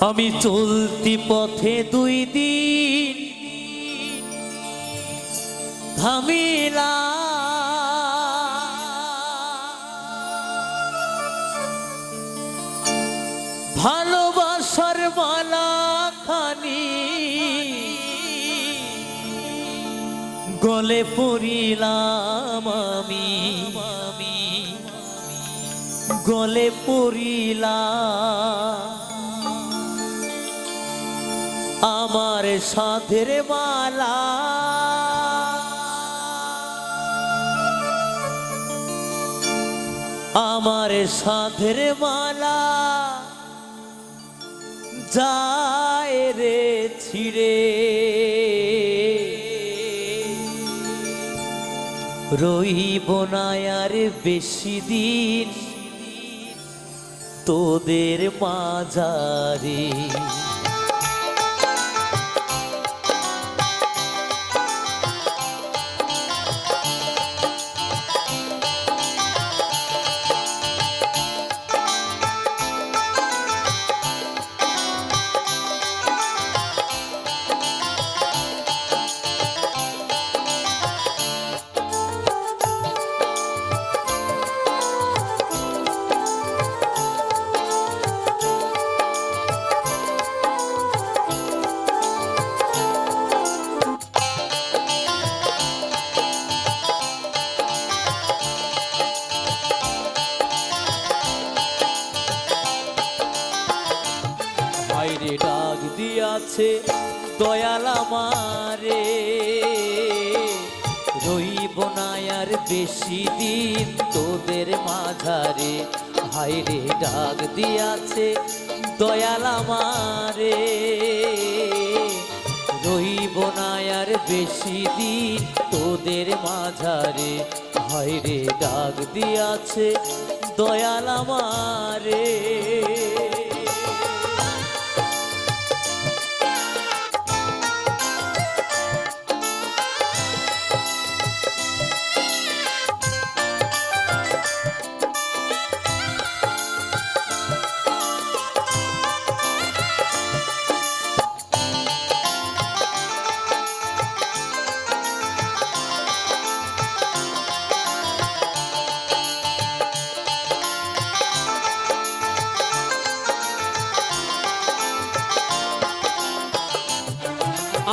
আমি চলতি পথে দুই দিন থামিলা ভালোবাসার মালা খানি গলে পড়িলাম আমি। গলে পড়িলাম। আমার সাথের মালা। আমার সাথের মালা যায় রে ছিড়ে। রইব না আর বেশি দিন তোদের মাঝারে। দিয়াছে দয়াল আমারে, রইব না আর বেশি দিন তোদের মাঝারে। হাইরে ডাক দিয়াছে দয়াল আমারে, রইব না আর বেশি দিন তোদের মাঝারে। হাইরে ডাক দিয়াছে দয়াল আমারে।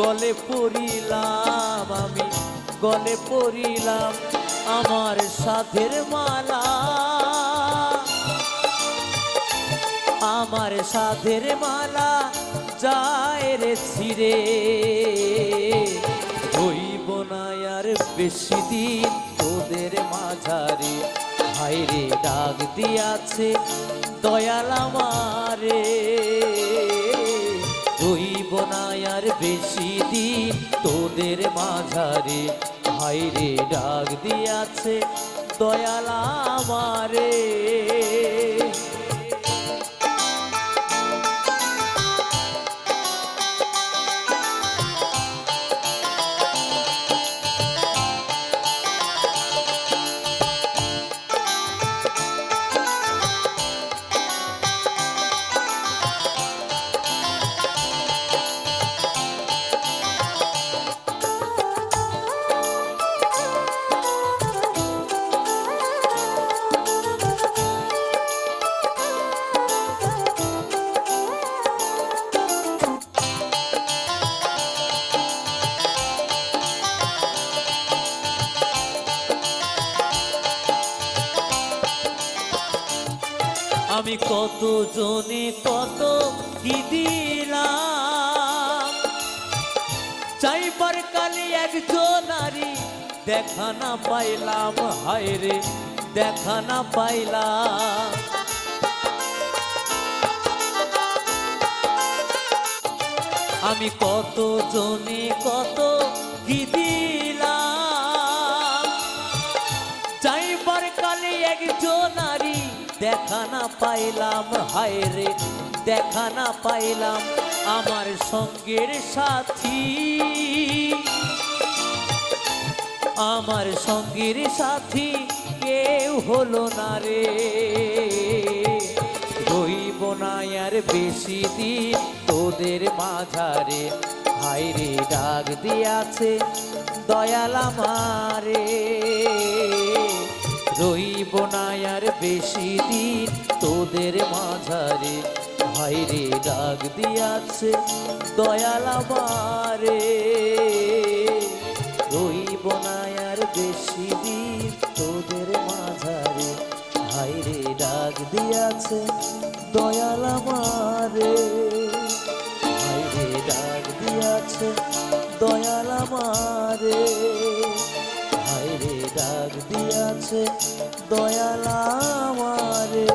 গলে পড়িলাম আমি, গলে পড়িলাম আমার সাথের মালা। আমার সাথের মালা যায় রে ছিড়ে। হইব না আর বেশি দিন তোদের মাঝারে। হাইরে ডাক দিয়াছে দয়াল আমারে। বেশি দিন তোদের মাঝারে হাইরে ডাক দিয়াছে দয়াল আমারে। কত জনে কত কি দিলাম? চাইবার কালে একজন নারী দেখা না পাইলাম, হায় রে, দেখা না পাইলাম। আমি কত জনে কত কি দিলাম? চাইবার কালে একজন নারী দেখা না পাইলাম, হায় রে, দেখা না পাইলাম আমার সঙ্গের সাথী। আমার সঙ্গের সাথী কেউ হলো না রে। রইব না আর বেশি দিন তোদের মাঝারে। হাইরে ডাক দিয়াছে দয়াল আমারে। রইব না আর বেশি দিন তোদের মাঝারে। হাইরে ডাক দিয়াছে দয়াল আমারে। রইব না আর বেশি দিন তোদের মাঝারে। হাইরে ডাক দিয়াছে দয়াল আমারে। হাইরে ডাক দিয়াছে দয়াল আমারে। ডাক দিয়াছে দয়াল আমারে।